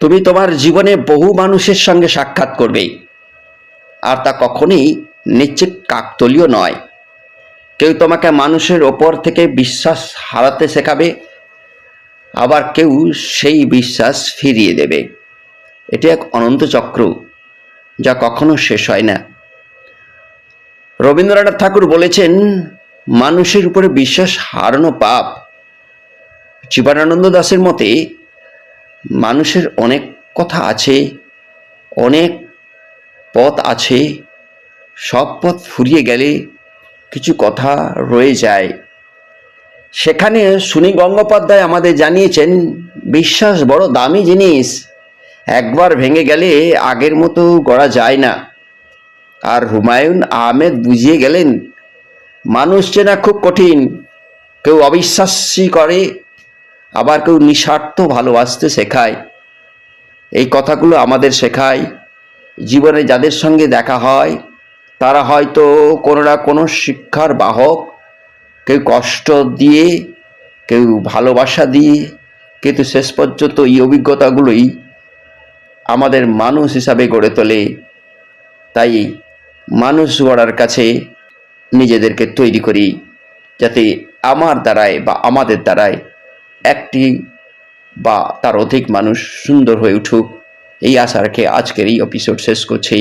তুমি তোমার জীবনে বহু মানুষের সঙ্গে সাক্ষাৎ করবে। আর তা কখনই নিশ্চিত কাকতলীয় নয়। কেউ তোমাকে মানুষের ওপর থেকে বিশ্বাস হারাতে শেখাবে, আবার কেউ সেই বিশ্বাস ফিরিয়ে দেবে। এটি এক অনন্ত চক্র, যা কখনো শেষ হয় না। রবীন্দ্রনাথ ঠাকুর বলেছেন, মানুষের উপরে বিশ্বাস হারানো পাপ। জীবনানন্দ দাসের মতে মানুষের অনেক কথা আছে, অনেক পথ আছে, সব পথ ফুরিয়ে গেলে কিছু কথা রয়ে যায়। সেখানে সুনী গঙ্গোপাধ্যায় আমাদের জানিয়েছেন, বিশ্বাস বড় দামি জিনিস, একবার ভেঙে গেলে আগের মতো গড়া যায় না। আর হুমায়ুন আহমেদ বুঝিয়ে গেলেন, মানুষ চেনা খুব কঠিন, কেউ অবিশ্বাসী করে আবার কেউ নিঃস্বার্থ ভালোবাসতে শেখায়। এই কথাগুলো আমাদের শেখায়। জীবনে যাদের সঙ্গে দেখা হয়, তারা হয়তো কোনো না কোনো শিক্ষার বাহক। কেউ কষ্ট দিয়ে, কেউ ভালোবাসা দিয়ে, কিন্তু শেষ পর্যন্ত এই অভিজ্ঞতাগুলোই আমাদের মানুষ হিসাবে গড়ে তোলে। তাই মানুষ গড়ার কাছে নিজেদেরকে তৈরি করি, যাতে আমার দ্বারায় বা আমাদের দ্বারায় একটি বা তার অধিক মানুষ সুন্দর হয়ে উঠুক। এই আশা রেখে আজকের এই এপিসোড শেষ করছি।